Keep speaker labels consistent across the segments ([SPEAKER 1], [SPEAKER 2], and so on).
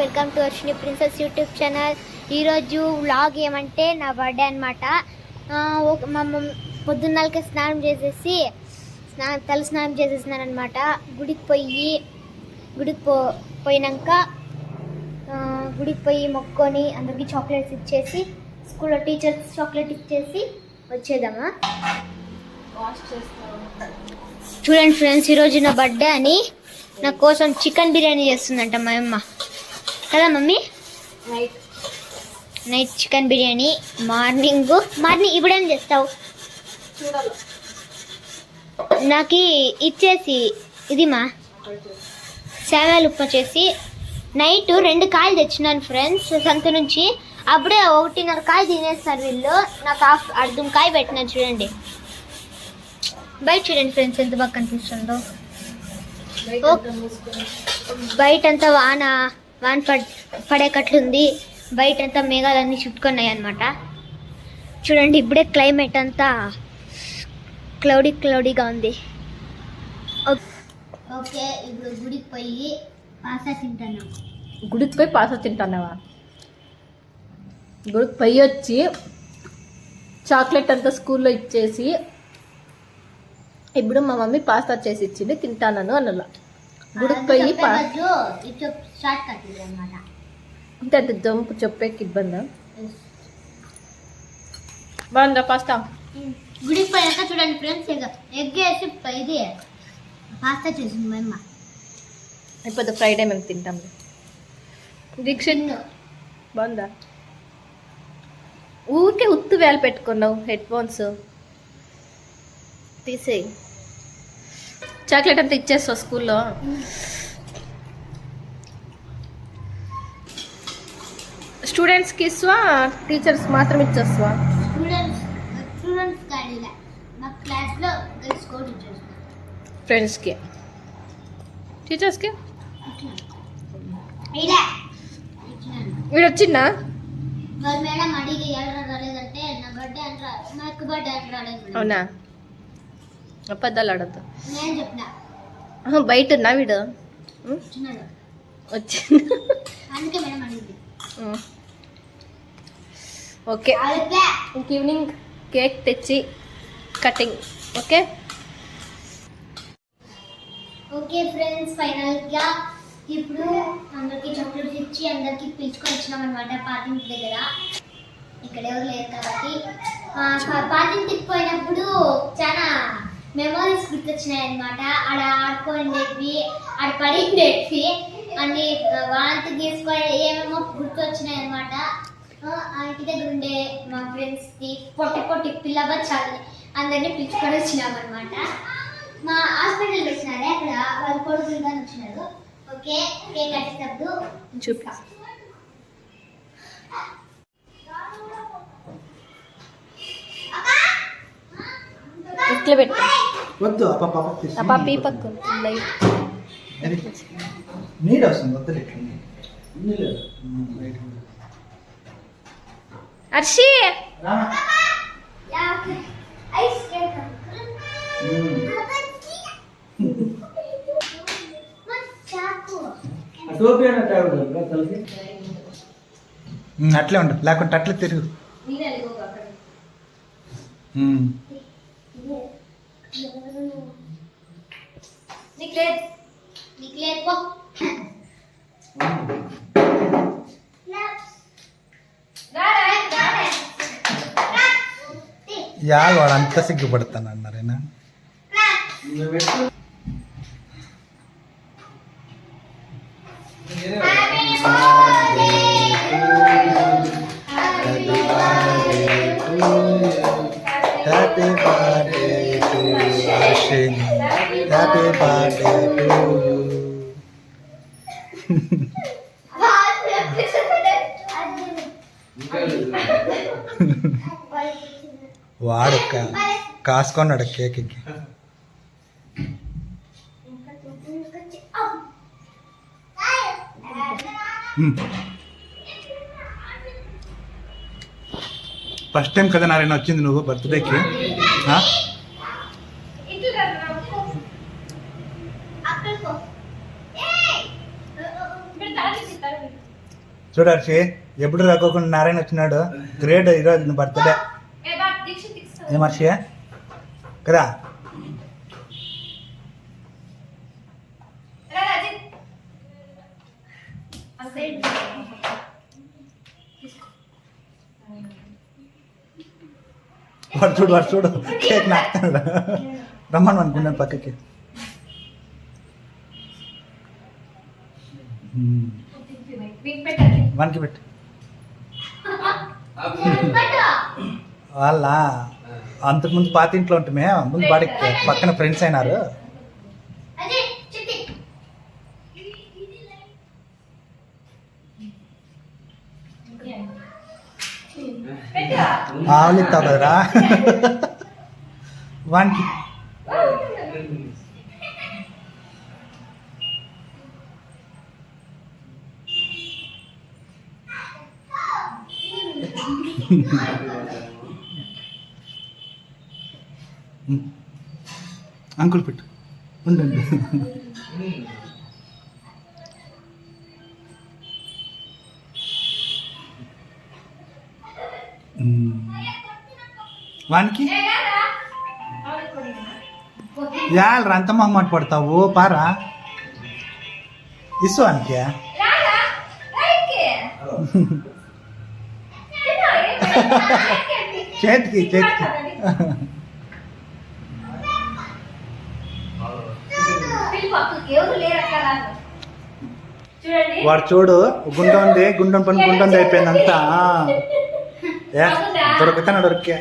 [SPEAKER 1] Welcome to Arshini princess YouTube channel. ఈరోజు vlog ఏమంటే నా బర్త్డే అనమాట మా పొద్దున్నలకే స్నానం చేసేసి స్నానం తల స్నానం చేసేసినాను అనమాట గుడికి పోయి గుడికి పో పోయినాక గుడికి పోయి మొక్కొని అందరికి చాక్లెట్స్ ఇచ్చేసి స్కూల్లో టీచర్స్ చాక్లెట్ ఇచ్చేసి వచ్చేద్దామా? చూడండి ఫ్రెండ్స్ ఈరోజు నా బర్త్డే అని నా కోసం చికెన్ బిర్యానీ చేస్తుందంట మా అమ్మ. కదా mummy.
[SPEAKER 2] Night
[SPEAKER 1] night chicken biryani. Morning. Morning ఇప్పుడేం చేస్తావు? నాకు ఇచ్చేసి ఇది మా సేవాలు ఉప్మా చేసి నైట్ రెండు కాయలు తెచ్చినాను ఫ్రెండ్స్ సంత నుంచి. అప్పుడే ఒకటిన్నర కాయ తినేస్తారు వీళ్ళు. నాకు హాఫ్ అర్ధం కాయ పెట్టినారు చూడండి. బయట చూడండి ఫ్రెండ్స్ ఎంత బాగా కనిపిస్తుందో. ఓ.
[SPEAKER 2] అంతా
[SPEAKER 1] వాన. వాన్ పడ్ పడేకట్లుంది. బయటంతా మేఘాలన్నీ చుట్టుకున్నాయి అనమాట చూడండి ఇప్పుడే క్లైమేట్ అంతా క్లౌడీ క్లౌడీగా ఉంది. ఓకే ఇప్పుడు గుడికి పోయి పాసా తింటాను.
[SPEAKER 2] గుడికి పోయి పాసా తింటానవా? గుడికి పోయి వచ్చి చాక్లెట్ అంతా స్కూల్లో ఇచ్చేసి ఇప్పుడు మా మమ్మీ పాస్తా చేసి ఇచ్చింది తింటానను అన్నలా. గుడికి పోయి పా
[SPEAKER 1] షార్ట్ కట్ ఇది అనమాట
[SPEAKER 2] అంటే అంత జంప్ చెప్పేకి ఇబ్బందా? బాగుందా పాస్తా.
[SPEAKER 1] గుడికి పోయాక చూడండి ఫ్రెండ్స్ ఎగ్ వేసి ఇది పాస్తా చేసింది మా అమ్మ.
[SPEAKER 2] అయిపోతే ఫ్రైడే మేము తింటాం. దీక్షిత్ బాగుందా ఊరికే ఉత్తు వేలు పెట్టుకున్నావు హెడ్ ఫోన్స్ తీసేయి. చాక్లెట్ అంతా ఇచ్చేస్తావు స్కూల్లో. స్టూడెంట్స్కి ఇస్వా టీచర్స్ మాత్రం
[SPEAKER 1] ఇచ్చేస్తాం.
[SPEAKER 2] ఫ్రెండ్స్కి టీచర్స్కి వీడు వచ్చిందా. అవునా? అబద్ధాలు ఆడద్దు. బయట ఉన్నా వీడు. వచ్చింది. ఓకే. ఇంక ఈవినింగ్ కేక్ తెచ్చి కటింగ్. ఓకే?
[SPEAKER 1] ఓకే ఫ్రెండ్స్ ఫైనల్గా ఇప్పుడు అందరికి చాక్లెట్స్ ఇచ్చి అందరికి పిలుచుకొని వచ్చినాం అనమాట పాతింటి దగ్గర. ఇక్కడ ఎవరు లేరు కాబట్టి. పాతింటికి పోయినప్పుడు చాలా మెమరీస్ గుర్తొచ్చినాయి అనమాట ఆడ ఆడుకోండేవి ఆడ పడిండేవి అన్ని వాంతి తీసుకొని ఏమేమో గుర్తొచ్చినాయి అనమాట ఇంటి దగ్గర ఉండే మా ఫ్రెండ్స్కి పొట్టి పొట్టి పిల్ల బచ్చాలి అందరినీ పిలుచుకొని వచ్చినాం అనమాట మా హాస్పిటల్ వచ్చినారే అక్కడ వాళ్ళ కొడుకులుగా వచ్చినారు ఓకే కేక్ కట్టేటప్పుడు
[SPEAKER 2] చూపి ఇట్లా పెట్టు.
[SPEAKER 3] వద్దు ఆ పాప పాప తీసి.
[SPEAKER 2] ఆ పాప ఈ పక్క లైట్
[SPEAKER 3] అది నీడ వస్తుంది వద్దు
[SPEAKER 1] చాకు
[SPEAKER 3] అట్లే ఉండు లేకుంటే అట్లే తిరుగు.
[SPEAKER 1] నీకు లేదు నీకు లేదు పో
[SPEAKER 3] యా వాడు అంత సిగ్గుపడతాను అన్నారేనా happy birthday to Ashwini happy birthday to వాడు కా- కాసుకున్నాడు కేక్కి ఫస్ట్ టైం కదా నారాయణ వచ్చింది నువ్వు బర్త్డేకి? ఆ? చూడు హర్షి ఎప్పుడు రాకోకుండా నారాయణ వచ్చినాడు. గ్రేట్ ఈరోజు బర్త్డే. ఏం హర్షి? కదా. వాడు చూడు వాడు చూడు. కేక్ నాకుతాడు రమ్మను అనుకున్నాను పక్కకి. మ్మ్. పెట్టు. వాళ్ళ అంతకుముందు పాత ఇంట్లో ఉంటుమే ముందు వాడికి పక్కన ఫ్రెండ్స్ అయినారు. ఆవులు ఇస్తావు కదరా వానికి. అంకుల్ పెట్టు. ఉండండి. వానికి? యాళ్ళరా అంత మొహమాట పడతావు పారా. ఇసు వానికి. చేతికి చేతికి. వాడు చూడు గుండె ఉంది గుండెం పని గుండె ఉంది అయిపోయింది అంతా ఏ? దొరుకుతాను దొరికే?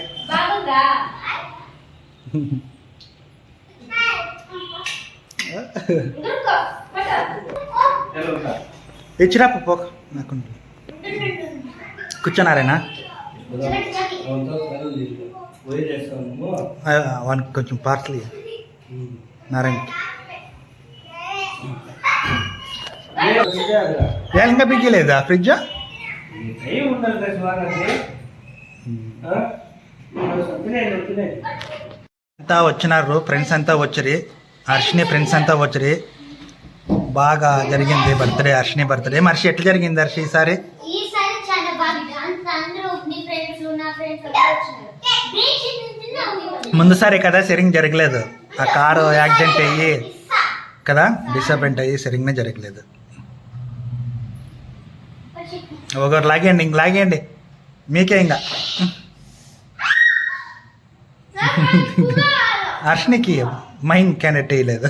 [SPEAKER 3] ఇచ్చిరా పోక నాకు కూర్చున్నారేనా? ఆ, వానికి కొంచెం పార్సల్. నారాయణకి. ఏ ఇంకా బిగ్గలేదా ఫ్రిడ్జ్? అంతా వచ్చినారు ఫ్రెండ్స్ అంతా వచ్చరి. హర్షిని ఫ్రెండ్స్ అంతా వచ్చరి. బాగా జరిగింది బర్త్డే హర్షిని బర్త్డే హర్షి ఎట్లా జరిగింది హర్షి ఈసారి? ముందుసారి కదా సరిగ్గా జరగలేదు. ఆ కారు యాక్సిడెంట్ అయ్యి కదా? డిసప్పాయింట్ అయ్యి సరిగ్గా జరగలేదు. ఒకరు లాగేయండి ఇంక లాగేయండి. మీకే ఇంకా హర్షినికి మైండ్ క్యాండిడేట్ వేయలేదు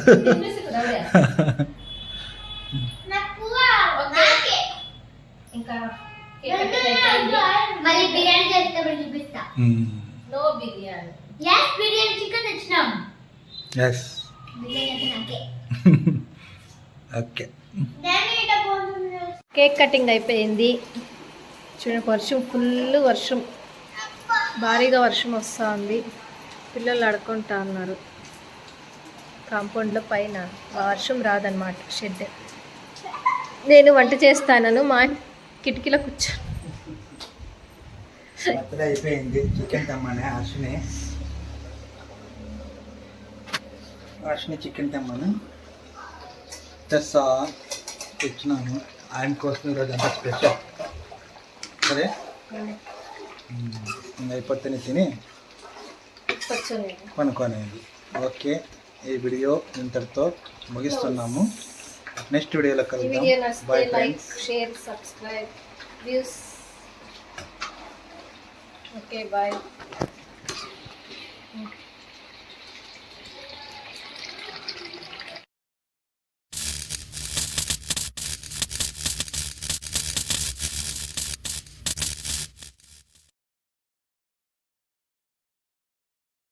[SPEAKER 2] ఇంకా
[SPEAKER 1] మళ్ళీ బిర్యానీ చేసేటప్పుడు చూపిస్తా.
[SPEAKER 2] No biryani.
[SPEAKER 1] Yes biryani chicken తెచ్చినాం.
[SPEAKER 3] ఎస్
[SPEAKER 1] బిర్యానీ అంటే నాకే.
[SPEAKER 3] ఓకే
[SPEAKER 2] కేక్ కటింగ్ అయిపోయింది. చూడండి వర్షం ఫుల్ వర్షం. భారీగా వర్షం వస్తూ ఉంది పిల్లలు ఆడుకుంటా ఉన్నారు. కాంపౌండ్లో పైన. వర్షం రాదనమాట షెడ్ నేను వంట చేస్తానను మా కిటికీలో కూర్చో
[SPEAKER 3] అయిపోయింది చికెన్ తెమ్మని హర్షిని. హర్షిని చికెన్ తెమ్మను. తెస్తా తెచ్చినాను. ఆయన కోసం ఈరోజు అంత స్పెషల్. ಆಗ್ತದೆ
[SPEAKER 2] ಒಂದು
[SPEAKER 3] ಇಪ್ಪತ್ತನೇ ತಿನಿ? ಕೊನೆ ಕೊನೆ. ಓಕೆ ಈ ವಿಡಿಯೋ ಇಂತರ್ತು
[SPEAKER 2] ಮುಗಿಸ್ತು
[SPEAKER 3] ನಾವು.
[SPEAKER 2] ನೆಕ್ಸ್ಟ್ ವಿಡಿಯೋಲ
[SPEAKER 3] ಕಲಿತ
[SPEAKER 2] bye
[SPEAKER 3] like
[SPEAKER 2] share subscribe views okay bye